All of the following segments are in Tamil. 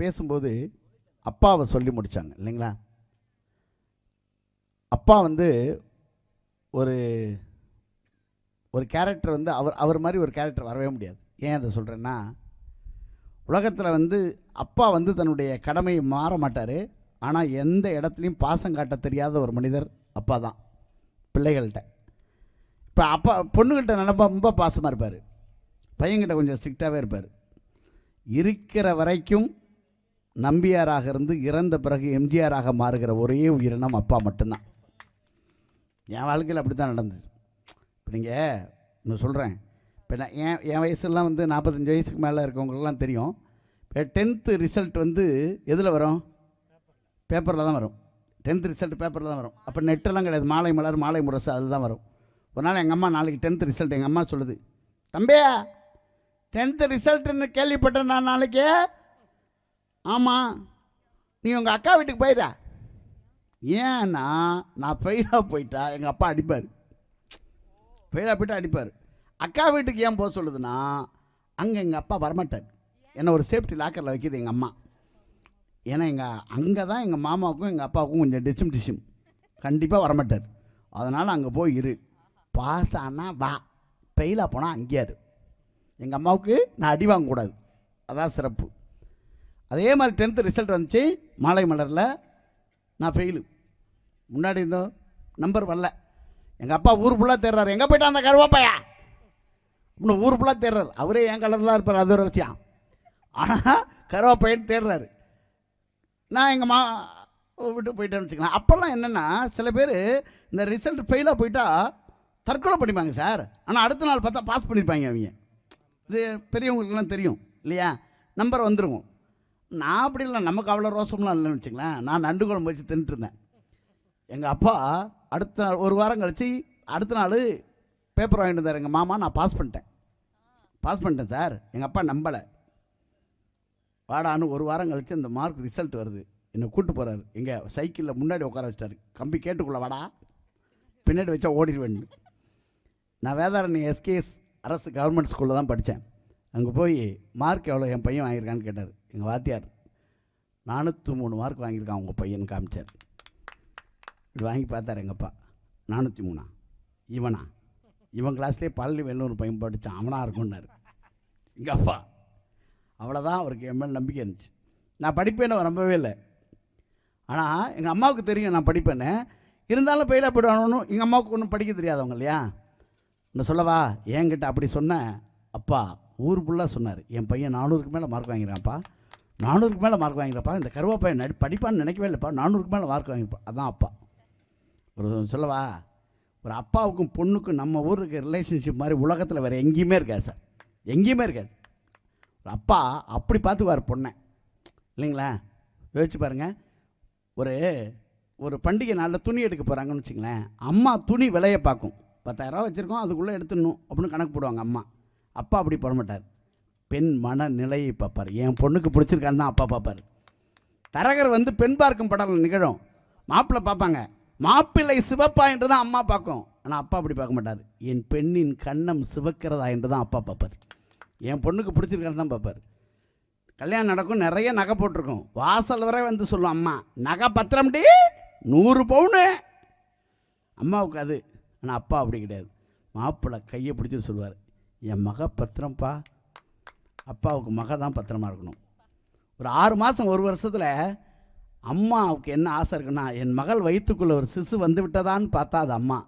பேசும்போது அப்பாவை சொல்லி முடித்தாங்க இல்லைங்களா? அப்பா வந்து ஒரு ஒரு கேரக்டர் வந்து அவர் அவர் மாதிரி ஒரு கேரக்டர் வரவே முடியாது. ஏன் அதை சொல்கிறேன்னா உலகத்தில் வந்து அப்பா வந்து தன்னுடைய கடமையை மாற மாட்டார். ஆனால் எந்த இடத்துலையும் பாசம் காட்ட தெரியாத ஒரு மனிதர் அப்பா தான் பிள்ளைகள்கிட்ட இப்போ அப்பா பொண்ணுகிட்ட நினப்பா ரொம்ப பாசமாக இருப்பார். பையன்கிட்ட கொஞ்சம் ஸ்ட்ரிக்டாகவே இருப்பார். இருக்கிற வரைக்கும் நம்பியாராக இருந்து இறந்த பிறகு எம்ஜிஆராக மாறுகிற ஒரே உயிரினம் அப்பா மட்டும்தான். என் வாழ்க்கையில் அப்படி தான் நடந்துச்சு. இப்போ நீங்கள் நான் சொல்கிறேன் இப்போ நான் என் என் வயசுலாம் வந்து நாற்பத்தஞ்சு வயசுக்கு மேலே இருக்கவங்களுக்குலாம் தெரியும். இப்போ டென்த்து ரிசல்ட் வந்து எதில் வரும்? பேப்பரில் தான் வரும். டென்த்து ரிசல்ட் பேப்பரில் தான் வரும். அப்போ நெட்டெல்லாம் கிடையாது. மாலை மலர் மாலை முரசு அதில் தான் வரும். ஒரு நாள் எங்கள் அம்மா நாளைக்கு டென்த்து ரிசல்ட் எங்கள் அம்மா சொல்லுது. தம்பியா டென்த்து ரிசல்ட்டுன்னு கேள்விப்பட்டேன் நான் நாளைக்கு. ஆமாம் நீ உங்கள் அக்கா வீட்டுக்கு போயிடா. ஏன்னா நான் ஃபெயிலாக போயிட்டா எங்கள் அப்பா அடிப்பார். ஃபெயிலாக போயிட்டா அடிப்பார். அக்கா வீட்டுக்கு ஏன் போக சொல்லுதுன்னா அங்கே எங்கள் அப்பா வரமாட்டார். என்னை ஒரு சேஃப்டி லாக்கரில் வைக்கிது எங்கள் அம்மா. ஏன்னா எங்கள் அங்கே தான் எங்கள் மாமாவுக்கும் எங்கள் அப்பாவுக்கும் கொஞ்சம் டிச்சும் டிச்சும் கண்டிப்பாக வரமாட்டார். அதனால் அங்கே போய் இரு. பாஸ் ஆனால் வா. ஃபெயிலாக போனால் அங்கேயே இரு. எங்கள் அம்மாவுக்கு நான் அடி வாங்கக்கூடாது. அதான் சிறப்பு. அதே மாதிரி டென்த்து ரிசல்ட் வந்துச்சு. மாலை மலரில் நான் ஃபெயிலு முன்னாடி இருந்தோம் நம்பர் வரல. எங்கள் அப்பா ஊர் ஃபுல்லாக தேர்றாரு எங்கே போயிட்டான் அந்த கருவாப்பையா? இன்னும் ஊர் ஃபுல்லாக தேடுறாரு. அவரே என் கலரில் இருப்பார். அது ஒரு விஷயம். ஆனால் கருவாப்பையன்னு தேடுறாரு. நான் எங்கள் மா விட்டு போயிட்டேன்னு வச்சுக்கலாம். அப்போல்லாம் என்னென்னா சில பேர் இந்த ரிசல்ட் ஃபெயிலாக போயிட்டா தற்கொலை பண்ணிப்பாங்க சார். ஆனால் அடுத்த நாள் பார்த்தா பாஸ் பண்ணியிருப்பாங்க அவங்க. இது பெரியவங்களுக்குலாம் தெரியும் இல்லையா? நம்பர் வந்துருவோம். நான் அப்படி இல்லை நமக்கு அவ்வளோ ரோசம்லாம் இல்லைன்னு வச்சுங்களேன் நான் நண்டு குழம்பு வச்சு தின்ட்டுருந்தேன் எங்கள் அப்பா அடுத்த நாள் ஒரு வாரம் கழித்து அடுத்த நாள் பேப்பர் வாங்கிட்டு வந்தார். எங்கள் மாமா நான் பாஸ் பண்ணிட்டேன். பாஸ் பண்ணிட்டேன் சார் எங்கள் அப்பா நம்பலை. வாடான்னு ஒரு வாரம் கழித்து இந்த மார்க் ரிசல்ட் வருது. என்னை கூட்டு போகிறாரு எங்கள் சைக்கிளில் முன்னாடி உட்கார வச்சிட்டாரு. கம்பி கேட்டுக்குள்ள வாடா. பின்னாடி வச்சா ஓடிடுவேன் நான் வேதாரணி எஸ்கேஎஸ் அரசு கவர்மெண்ட் ஸ்கூலில் தான் படித்தேன் அங்கே போய் மார்க் எவ்வளோ என் பையன் வாங்கியிருக்கான்னு கேட்டார். எங்கள் வாத்தியார் நானூற்றி மூணு மார்க் வாங்கியிருக்கான் உங்கள் பையன் காமிச்சார். இப்படி வாங்கி பார்த்தார் எங்கள் அப்பா. நானூற்றி மூணா? இவனா? இவன் கிளாஸ்லேயே பழனி வேணும்னு பையன் படித்தான் அவனாக இருக்கும்னாரு. எங்கள் அப்பா. அவ்வளோதான் அவருக்கு என் மேல் நம்பிக்கை இருந்துச்சு. நான் படிப்பேன்னு அவர் நம்பவே இல்லை. ஆனால் எங்கள் அம்மாவுக்கு தெரியும் நான் படிப்பேன்னு. இருந்தாலும் பெயிலாக போயிடுவானு எங்கள் அம்மாவுக்கு ஒன்றும் படிக்க தெரியாதவங்க இல்லையா? நான் சொல்லவா என்கிட்ட அப்படி சொன்ன அப்பா ஊர் ஃபுல்லாக சொன்னார். என் பையன் நானூறுக்கு மேலே மார்க் வாங்கிறான்ப்பா நானூறுக்கு மேலே மார்க் வாங்கிறப்பா இந்த கருவாப்பையன் நடி படிப்பான்னு நினைக்கவே இல்லைப்பா. நானூறுக்கு மேலே மார்க் வாங்கிப்பா. அதான் அப்பா. ஒரு சொல்லவா? ஒரு அப்பாவுக்கும் பொண்ணுக்கும் நம்ம ஊருக்கு ரிலேஷன்ஷிப் மாதிரி உலகத்தில் வேறு எங்கேயுமே இருக்காது சார். எங்கேயுமே இருக்காது. ஒரு அப்பா அப்படி பார்த்துக்குவார் பொண்ணை. இல்லைங்களா? யோசிச்சு பாருங்கள் ஒரு ஒரு பண்டிகை நாளில் துணி எடுக்க போகிறாங்கன்னு வச்சுங்களேன் அம்மா துணி விலையை பார்க்கும். பத்தாயிரரூவா வச்சுருக்கோம் அதுக்குள்ளே எடுத்துடணும் அப்படின்னு கணக்கு போடுவாங்க அம்மா. அப்பா அப்படி போட மாட்டார் பெண் மன நிலையை பார்ப்பார். என் பொண்ணுக்கு பிடிச்சிருக்கான்னு தான் அப்பா பார்ப்பார். தரகர் வந்து பெண் பார்க்கும் படம் நிகழும். மாப்பிள்ளை பார்ப்பாங்க. மாப்பிள்ளை சிவப்பா என்று தான் அம்மா பார்க்கும். ஆனால் அப்பா அப்படி பார்க்க மாட்டார். என் பெண்ணின் கண்ணம் சிவக்கிறதா என்று தான் அப்பா பார்ப்பார். என் பொண்ணுக்கு பிடிச்சிருக்கான்னு தான் பார்ப்பார். கல்யாணம் நடக்கும் நிறைய நகை போட்டிருக்கும். வாசல் வரை வந்து சொல்லுவோம் அம்மா நகை பத்திரம்டி நூறு பவுனு. அம்மாவுக்கு அது. ஆனால் அப்பா அப்படி கிடையாது. மாப்பிள்ளை கையை பிடிச்சி சொல்லுவார் என் மக பத்திரம்ப்பா அப்பாவுக்கு மக தான் பத்திரமா இருக்கணும். ஒரு ஆறு மாதம் ஒரு வருஷத்தில் அம்மாவுக்கு என்ன ஆசை இருக்குன்னா என் மகள் வயிற்றுக்குள்ளே ஒரு சிசு வந்து விட்டதான்னு பார்த்தா அது அம்மா.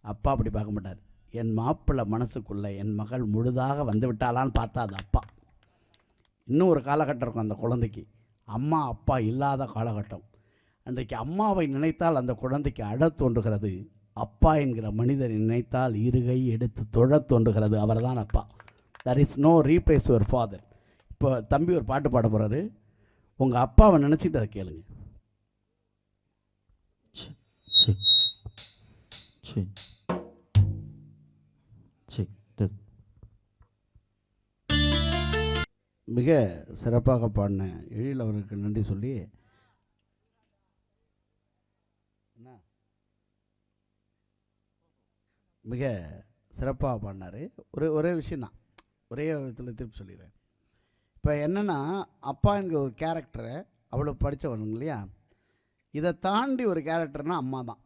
அப்பா அப்படி பார்க்க மாட்டார். என் மாப்பிள்ளை மனசுக்குள்ளே என் மகள் முழுதாக வந்து விட்டாளான்னு பார்த்தா அது அப்பா. இன்னும் ஒரு காலகட்டம் இருக்கும் அந்த குழந்தைக்கு. அம்மா அப்பா இல்லாத காலகட்டம். அன்றைக்கு அம்மாவை நினைத்தால் அந்த குழந்தைக்கு அழத் தோன்றுகிறது. அப்பா என்கிற மனிதரை நினைத்தால் இருகை எடுத்து தொழத் தோன்றுகிறது. அவர்தான் அப்பா. There is no replace your father இப்போ தம்பி ஒரு பாட்டு பாட போகிறாரு உங்கள் அப்பாவை நினச்சிட்டு அதை கேளுங்க. மிக சிறப்பாக பாடின எழில் அவருக்கு நன்றி சொல்லி. என்ன? மிக சிறப்பாக பாடினார். ஒரு ஒரே விஷயந்தான் ஒரே விதத்தில் திருப்பி சொல்லிடுறேன். இப்போ என்னென்னா அப்பாங்கிற ஒரு கேரக்டரை அவ்வளோ படித்தவனுங்க இல்லையா? இதை தாண்டி ஒரு கேரக்டர்னால் அம்மா தான்.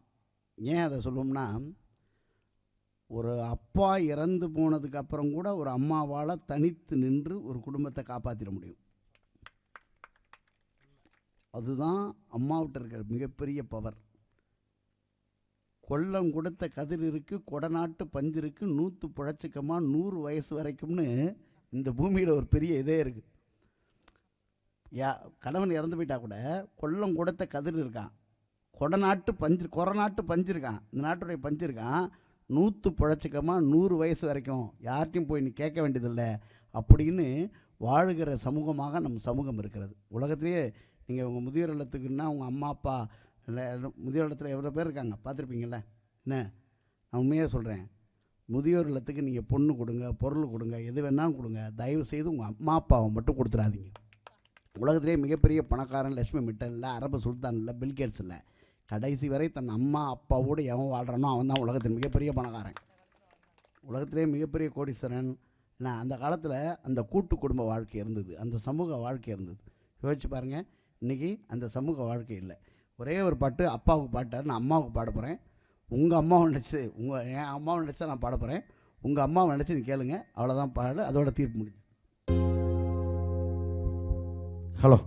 ஏன் அதை சொல்லுவோம்னா ஒரு அப்பா இறந்து போனதுக்கு அப்புறம் கூட ஒரு அம்மாவால் தனித்து நின்று ஒரு குடும்பத்தை காப்பாற்றிட முடியும். அதுதான் அம்மாவிட்ட இருக்கிற மிகப்பெரிய பவர் கொல்லம் கொடுத்த கதிர் இருக்குது கொடநாட்டு பஞ்சு இருக்குது நூற்று புழைச்சிக்கமா நூறு வயசு வரைக்கும்னு இந்த பூமியில் ஒரு பெரிய இதே இருக்குது யா கணவன் இறந்து போயிட்டா கூட கொல்லம் கொடுத்த கதிர் இருக்கான். கொடநாட்டு பஞ்சு கொரநாட்டு பஞ்சு இருக்கான். இந்த நாட்டுடைய பஞ்சு இருக்கான். நூற்று புழைச்சிக்கமா நூறு வயசு வரைக்கும் யார்ட்டையும் போய் நீ கேட்க வேண்டியதில்லை அப்படின்னு வாழுகிற சமூகமாக நம் சமூகம் இருக்கிறது. உலகத்திலேயே நீங்கள் உங்கள் முதியோர் இல்லத்துக்குன்னா உங்கள் அம்மா அப்பா இல்லை முதியோர் இடத்துல எவ்வளோ பேர் இருக்காங்க? பார்த்துருப்பீங்கள்ல என்ன? நான் உண்மையாக சொல்கிறேன் முதியோர் இல்லத்துக்கு நீங்கள் பொண்ணு கொடுங்க பொருள் கொடுங்க எது வேணாலும் கொடுங்க. தயவு செய்து உங்கள் அம்மா அப்பாவை மட்டும் கொடுத்துடாதீங்க உலகத்திலே மிகப்பெரிய பணக்காரன் லட்சுமி மிட்டல் இல்லை அரபு சுல்தான் இல்லை பில்கேட்ஸ் இல்லை. கடைசி வரை தன் அம்மா அப்பாவோடு எவன் வாழ்கிறானோ அவன் தான் உலகத்தின் மிகப்பெரிய பணக்காரன். உலகத்திலே மிகப்பெரிய கோடீஸ்வரன். என்ன அந்த காலத்தில் அந்த கூட்டு குடும்ப வாழ்க்கை இருந்தது. அந்த சமூக வாழ்க்கை இருந்தது. யோசிச்சு பாருங்கள் இன்றைக்கி அந்த சமூக வாழ்க்கை இல்லை. ஒரே ஒரு பாட்டு அப்பாவுக்கு பாட்டார் நான் அம்மாவுக்கு பாட போகிறேன் உங்கள் அம்மாவை நினச்சி உங்கள் என் அம்மாவை நினச்சா நான் பாட போகிறேன் உங்கள் அம்மாவை நினச்சி நீ கேளுங்க அவ்வளோதான் பாடு அதோட தீர்ப்பு முடிஞ்சு ஹலோ.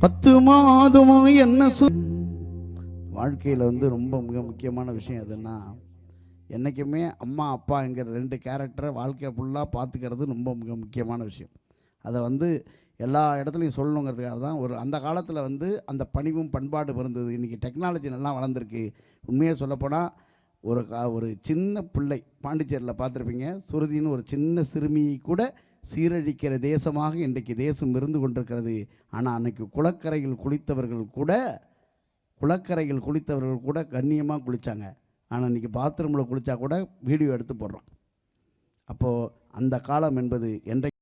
பத்து மாதமும் என்ன சொல் வாழ்க்கையில் வந்து ரொம்ப மிக முக்கியமான விஷயம் எதுன்னா என்றைக்குமே அம்மா அப்பாங்கிற ரெண்டு கேரக்டரை வாழ்க்கை ஃபுல்லாக பார்த்துக்கிறது ரொம்ப மிக முக்கியமான விஷயம். அதை வந்து எல்லா இடத்துலையும் சொல்லணுங்கிறதுக்காக தான் ஒரு அந்த காலத்தில் வந்து அந்த பணிவும் பண்பாடு இருந்தது. இன்றைக்கி டெக்னாலஜி நல்லா வளர்ந்துருக்கு. உண்மையாக சொல்லப்போனால் ஒரு கா- ஒரு சின்ன பிள்ளை பாண்டிச்சேரியில் பார்த்துருப்பீங்க. சுருதின்னு ஒரு சின்ன சிறுமியை கூட சீரழிக்கிற தேசமாக இன்றைக்கு தேசம் இருந்து கொண்டிருக்கிறது. ஆனால் அன்னைக்கு குளக்கரையில் குளித்தவர்கள் கூட குளக்கரையில் குளித்தவர்கள் கூட கண்ணியமாக குளித்தாங்க ஆனால் இன்றைக்கி பாத்ரூமில் குளித்தா கூட வீடியோ எடுத்து போடுறோம். அப்போது அந்த காலம் என்பது என்றைக்கு